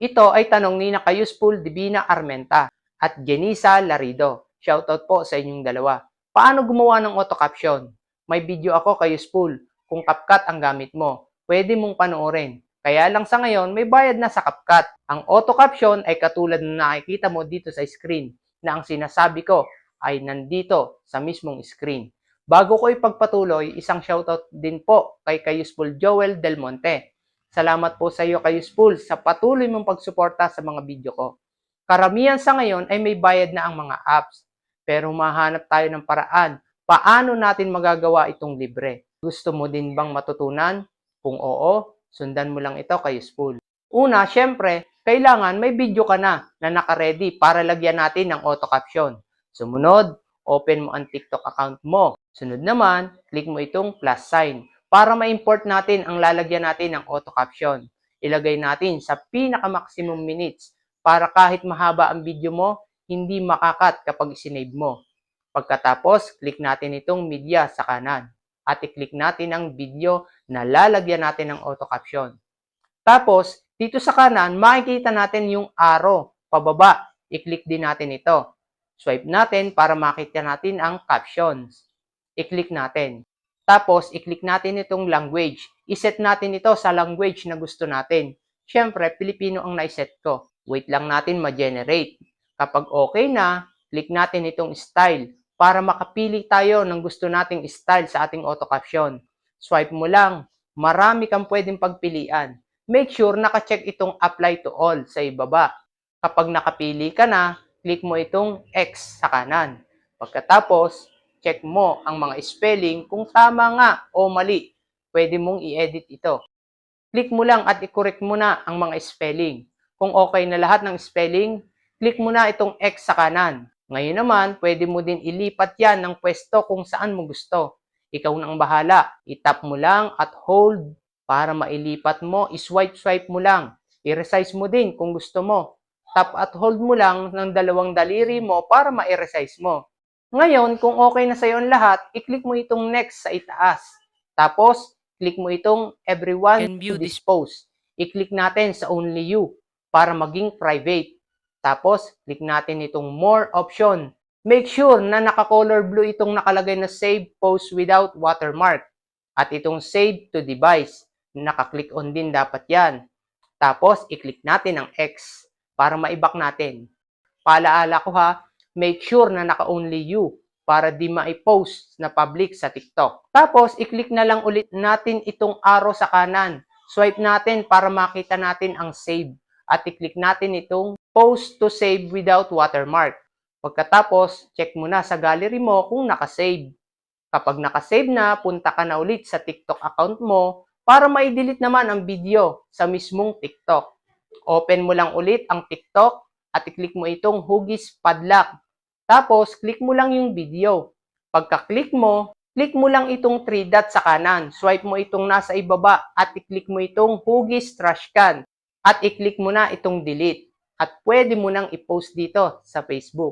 Ito ay tanong ni Naka-Useful Divina Armenta at Genisa Larido. Shoutout po sa inyong dalawa. Paano gumawa ng auto caption? May video ako kay Useful kung CapCut ang gamit mo. Pwede mong panoorin. Kaya lang sa ngayon, may bayad na sa CapCut. Ang auto caption ay katulad na nakikita mo dito sa screen na ang sinasabi ko ay nandito sa mismong screen. Bago ko ipagpatuloy, isang shoutout din po kay Kayusful Joel Del Monte. Salamat po sa iyo Kayusful sa patuloy mong pagsuporta sa mga video ko. Karamihan sa ngayon ay may bayad na ang mga apps. Pero mahanap tayo ng paraan paano natin magagawa itong libre. Gusto mo din bang matutunan? Kung oo, sundan mo lang ito Kayusful. Una, syempre, kailangan may video ka na na nakaredy para lagyan natin ng auto caption. Sumunod, open mo ang TikTok account mo. Sunod naman, click mo itong plus sign para ma-import natin ang lalagyan natin ng auto caption. Ilagay natin sa pinaka-maximum minutes para kahit mahaba ang video mo, hindi makakat kapag isinave mo. Pagkatapos, click natin itong media sa kanan at i-click natin ang video na lalagyan natin ng auto caption. Tapos, dito sa kanan, makikita natin yung arrow pababa. I-click din natin ito. Swipe natin para makita natin ang captions. I-click natin. Tapos, i-click natin itong language. I-set natin ito sa language na gusto natin. Siyempre, Pilipino ang naiset ko. Wait lang natin ma-generate. Kapag okay na, click natin itong style para makapili tayo ng gusto nating style sa ating auto caption. Swipe mo lang. Marami kang pwedeng pagpilian. Make sure naka-check itong apply to all sa ibaba. Kapag nakapili ka na, click mo itong X sa kanan. Pagkatapos, check mo ang mga spelling kung tama nga o mali. Pwede mong i-edit ito. Click mo lang at i-correct mo na ang mga spelling. Kung okay na lahat ng spelling, click mo na itong X sa kanan. Ngayon naman, pwede mo din ilipat yan ng pwesto kung saan mo gusto. Ikaw na ang bahala. I-tap mo lang at hold para mailipat mo. I-swipe-swipe mo lang. I-resize mo din kung gusto mo. Tap at hold mo lang ng dalawang daliri mo para ma-resize mo. Ngayon, kung okay na sa'yo ang lahat, i-click mo itong next sa itaas. Tapos, click mo itong everyone Can view to post. I-click natin sa only you para maging private. Tapos, click natin itong more option. Make sure na naka-color blue itong nakalagay na save post without watermark. At itong save to device. Naka-click on din dapat yan. Tapos, i-click natin ang X para maibak natin. Paalaala ko ha, make sure na naka-only you para di ma-post na public sa TikTok. Tapos, i-click na lang ulit natin itong arrow sa kanan. Swipe natin para makita natin ang save. At i-click natin itong post to save without watermark. Pagkatapos, check mo na sa gallery mo kung nakasave. Kapag nakasave na, punta ka na ulit sa TikTok account mo para ma-delete naman ang video sa mismong TikTok. Open mo lang ulit ang TikTok at i-click mo itong Huggies Padlock. Tapos, click mo lang yung video. Pagka-click mo, click mo lang itong 3 dot sa kanan. Swipe mo itong nasa ibaba at i-click mo itong Huggies Trash Can. At i-click mo na itong delete. At pwede mo nang i-post dito sa Facebook.